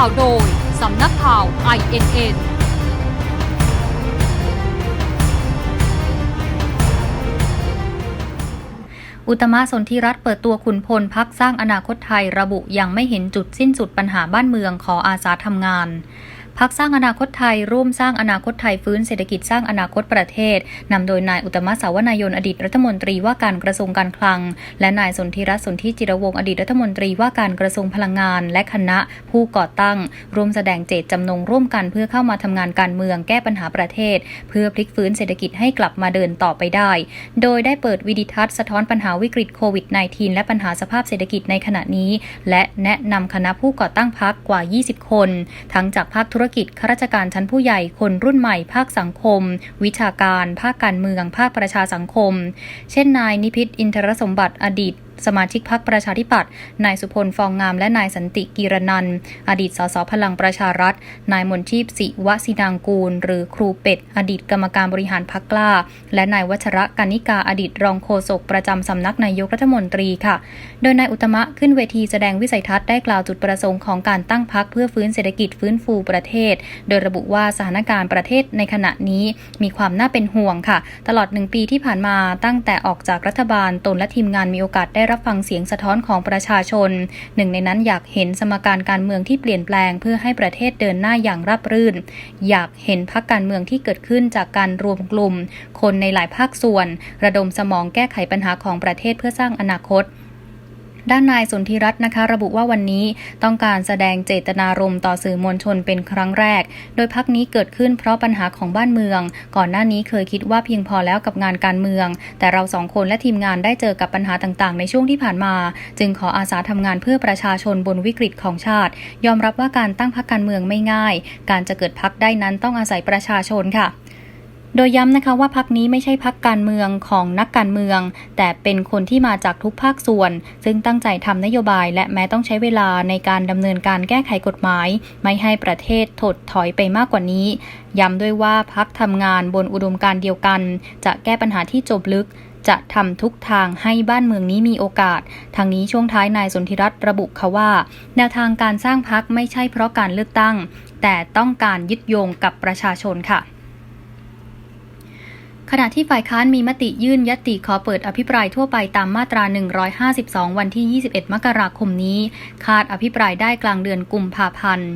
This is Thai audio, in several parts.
ข่าวโดย สำนักข่าว INN อุตมะสนธิรัตเปิดตัวขุนพลพักสร้างอนาคตไทยระบุยังไม่เห็นจุดสิ้นสุดปัญหาบ้านเมืองขออาสาทำงาน พักสร้างอนาคตไทย ร่วมสร้างอนาคตไทยฟื้นเศรษฐกิจสร้างอนาคตประเทศนำโดยนายอุตมะสาวนายนอดีตรัฐมนตรีว่าการกระทรวงการคลัง และนายสนธิรัตน์สนธิจิรวงศ์อดีตรัฐมนตรีว่าการกระทรวงพลังงาน และคณะผู้ก่อตั้ง ร่วมแสดงเจตจำนงร่วมกันเพื่อเข้ามาทำงานการเมืองแก้ปัญหาประเทศ เพื่อพลิกฟื้นเศรษฐกิจให้กลับมาเดินต่อไปได้ โดยได้เปิดวิดิทัศน์สะท้อนปัญหาวิกฤตโควิด -19 และปัญหาสภาพเศรษฐกิจในขณะนี้ และแนะนำคณะผู้ก่อตั้งพักกว่า 20 คน ทั้งจากภาคธุรกิจข้าราชการชั้นผู้ใหญ่คนรุ่นใหม่ภาคสังคม วิชาการ ภาคการเมือง ภาคประชาสังคม เช่นนายนิพิษอินทรสมบัติอดีต สมาชิกพรรคประชาธิปัตย์นายสุพลฟองงาม และนายสันติกีรนันอดีตสสพลังประชารัฐ นายมนชีพสิวสินางกูล หรือครูเป็ด อดีตกรรมการบริหารพรรคกล้า และนายวัชระกานิกาอดีตรองโฆษกประจำสำนักนายกรัฐมนตรีค่ะ โดยนายอุตมะขึ้นเวทีแสดงวิสัยทัศน์ได้กล่าวจุดประสงค์ของการตั้งพักเพื่อฟื้นเศรษฐกิจฟื้นฟูประเทศ โดยระบุว่าสถานการณ์ประเทศในขณะนี้มีความน่าเป็นห่วงค่ะ ตลอดหนึ่งปีที่ผ่านมาตั้งแต่ออกจากรัฐบาลตนและทีมงานมีโอกาสได้รับฟังเสียงสะท้อนของประชาชน หนึ่งในนั้นอยากเห็นสมการการเมืองที่เปลี่ยนแปลง เพื่อให้ประเทศเดินหน้าอย่างราบรื่น อยากเห็นพักการเมืองที่เกิดขึ้นจากการรวมกลุ่ม คนในหลายภาคส่วน ระดมสมองแก้ไขปัญหาของประเทศเพื่อสร้างอนาคต ด้านนายสนธิรัตน์นะคะ ระบุว่าวันนี้ต้องการแสดงเจตนารมณ์ต่อสื่อมวลชนเป็นครั้งแรก โดยพักนี้เกิดขึ้นเพราะปัญหาของบ้านเมือง ก่อนหน้านี้เคยคิดว่าเพียงพอแล้วกับงานการเมือง แต่เราสองคนและทีมงานได้เจอกับปัญหาต่างๆ ในช่วงที่ผ่านมา จึงขออาสาทำงานเพื่อประชาชนบนวิกฤตของชาติ ยอมรับว่าการตั้งพักการเมืองไม่ง่าย การจะเกิดพักได้นั้นต้องอาศัยประชาชนค่ะ โดยย้ำนะคะว่าพักนี้ไม่ใช่พักการเมืองของนักการเมือง แต่เป็นคนที่มาจากทุกภาคส่วน ซึ่งตั้งใจทำนโยบาย และแม้ต้องใช้เวลาในการดำเนินการแก้ไขกฎหมาย ไม่ให้ประเทศถดถอยไปมากกว่านี้ ย้ำด้วยว่าพักทำงานบนอุดมการเดียวกัน จะแก้ปัญหาที่จบลึกจะทำทุกทางให้บ้านเมืองนี้มีโอกาส ทางนี้ช่วงท้ายนายสนธิรัตน์ระบุค่ะว่า แนวทางการสร้างพักไม่ใช่เพราะการเลือกตั้ง แต่ต้องการยึดโยงกับประชาชนค่ะ ขณะที่ฝ่ายค้านมีมติยื่นยติขอเปิดอภิปรายทั่วไปตามมาตรา 152 วันที่ 21 มกราคมนี้ คาดอภิปรายได้กลางเดือนกุมภาพันธ์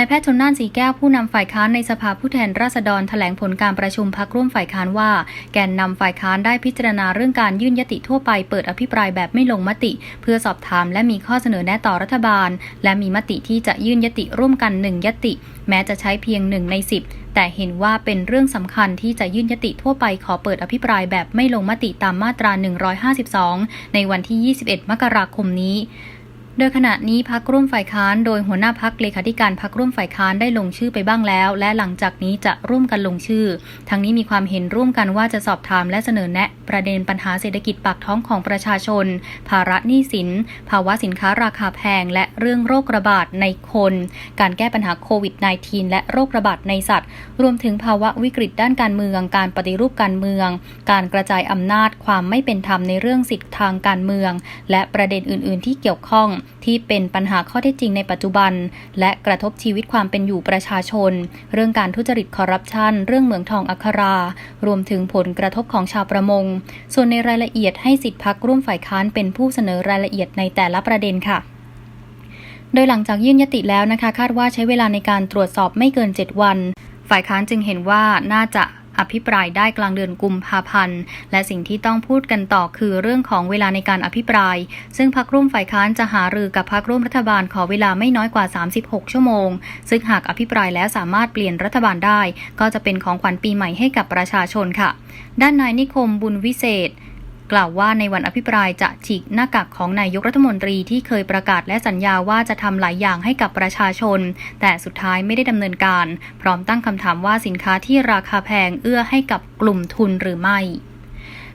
นายแพทย์ชนน่านสีแก้วผู้นำฝ่ายค้านในสภาผู้แทนราษฎรแถลงผลการประชุมพักร่วมฝ่ายค้านว่า แกนนำฝ่ายค้านได้พิจารณาเรื่องการยื่นยติทั่วไปเปิดอภิปรายแบบไม่ลงมติ เพื่อสอบถามและมีข้อเสนอแนะต่อรัฐบาล และมีมติที่จะยื่นยติร่วมกันหนึ่งยติ แม้จะใช้เพียงหนึ่งในสิบแต่เห็นว่าเป็นเรื่องสำคัญที่จะยื่นยติทั่วไปขอเปิดอภิปรายแบบไม่ลงมติตามมาตรา 152 ในวันที่ 21 มกราคมนี้ โดยขณะนี้พักร่วมฝ่ายค้านโดยหัวหน้าพักเลขาธิการพักร่วมฝ่ายค้านได้ลงชื่อไปบ้างแล้ว และหลังจากนี้จะร่วมกันลงชื่อ ทั้งนี้มีความเห็นร่วมกันว่าจะสอบถามและเสนอแนะ ประเด็นปัญหาเศรษฐกิจปากท้องของประชาชน ภาระหนี้สิน ภาวะสินค้าราคาแพง และเรื่องโรคระบาดในคน การแก้ปัญหาโควิด -19 และโรคระบาดในสัตว์ รวมถึงภาวะวิกฤตด้านการเมือง การปฏิรูปการเมือง การกระจายอำนาจ ความไม่เป็นธรรมในเรื่องสิทธิทางการเมือง และประเด็นอื่น ๆ ที่เกี่ยวข้องที่เป็นปัญหาข้อเท็จจริงในปัจจุบัน และกระทบชีวิตความเป็นอยู่ประชาชน เรื่องการทุจริตคอร์รัปชัน เรื่องเหมืองทองอัครา รวมถึงผลกระทบของชาวประมง ส่วนในรายละเอียดให้สิทธิพักร่วมฝ่ายค้านเป็นผู้เสนอรายละเอียดในแต่ละประเด็นค่ะโดยหลังจากยื่นยติแล้วนะคะ คาดว่าใช้เวลาในการตรวจสอบไม่เกิน 7 วัน ฝ่ายค้านจึงเห็นว่าน่าจะ อภิปรายได้กลางเดือนกุมภาพันธ์ และสิ่งที่ต้องพูดกันต่อคือเรื่องของเวลาในการอภิปราย ซึ่งพักร่วมฝ่ายค้านจะหารือกับพักร่วมรัฐบาลขอเวลาไม่น้อยกว่า 36 ชั่วโมง ซึ่งหากอภิปรายแล้วสามารถเปลี่ยนรัฐบาลได้ ก็จะเป็นของขวัญปีใหม่ให้กับประชาชนค่ะ ด้านนายนิคมบุญวิเศษ กล่าวว่าในวันอภิปรายจะฉีกหน้ากากของนายกรัฐมนตรีที่เคยประกาศและสัญญาว่าจะทำหลายอย่างให้กับประชาชน แต่สุดท้ายไม่ได้ดำเนินการ พร้อมตั้งคำถามว่าสินค้าที่ราคาแพงเอื้อให้กับกลุ่มทุนหรือไม่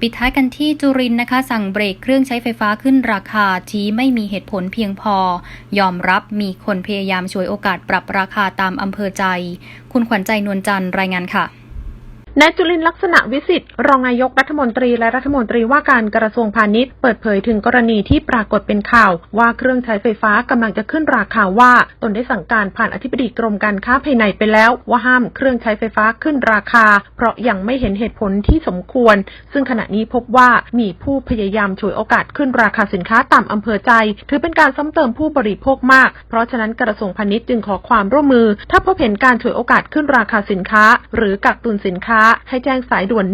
ปิดท้ายกันที่จุรินนะคะ สั่งเบรกเครื่องใช้ไฟฟ้าขึ้นราคาชี้ไม่มีเหตุผลเพียงพอ ยอมรับมีคนพยายามช่วยโอกาสปรับราคาตามอำเภอใจ คุณขวัญใจนวลจันทร์รายงานค่ะ นายจุลินลักษณะวิสิทธิ์รองนายกรัฐมนตรีและรัฐมนตรีว่าการกระทรวงพาณิชย์เปิดเผยถึงกรณีที่ปรากฏเป็นข่าว ว่าเครื่องใช้ไฟฟ้ากำลังจะขึ้นราคาว่า ตนได้สั่งการผ่านอธิบดีกรมการค้าภายในไปแล้ว ว่าห้ามเครื่องใช้ไฟฟ้าขึ้นราคา เพราะยังไม่เห็นเหตุผลที่สมควร ซึ่งขณะนี้พบว่ามีผู้พยายามฉวยโอกาสขึ้นราคาสินค้าตามอำเภอใจ ถือเป็นการซ้ำเติมผู้บริโภคมาก เพราะฉะนั้นกระทรวงพาณิชย์จึงขอความร่วมมือ ถ้าพบเห็นการฉวยโอกาสขึ้นราคาสินค้า หรือกักตุนสินค้าให้แจ้งสายด่วน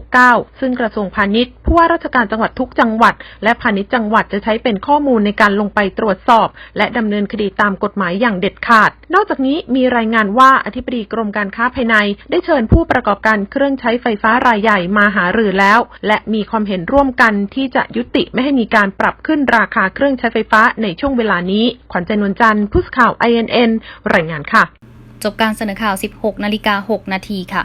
1569 ซึ่งกระทรวงพาณิชย์ผู้ว่าราชการจังหวัดทุกจังหวัด และพาณิชย์จังหวัดจะใช้เป็นข้อมูลในการลงไปตรวจสอบ และดำเนินคดีตามกฎหมายอย่างเด็ดขาด นอกจากนี้มีรายงานว่าอธิบดีกรมการค้าภายใน ได้เชิญผู้ประกอบการเครื่องใช้ไฟฟ้ารายใหญ่มาหารือแล้ว และมีความเห็นร่วมกันที่จะยุติไม่ให้มีการปรับขึ้นราคาเครื่องใช้ไฟฟ้าในช่วงเวลานี้ ขวัญใจนวลจันทร์ผู้สื่อข่าว INN รายงานค่ะ จบการเสนอข่าว 16 นาฬิกา 6 นาทีค่ะ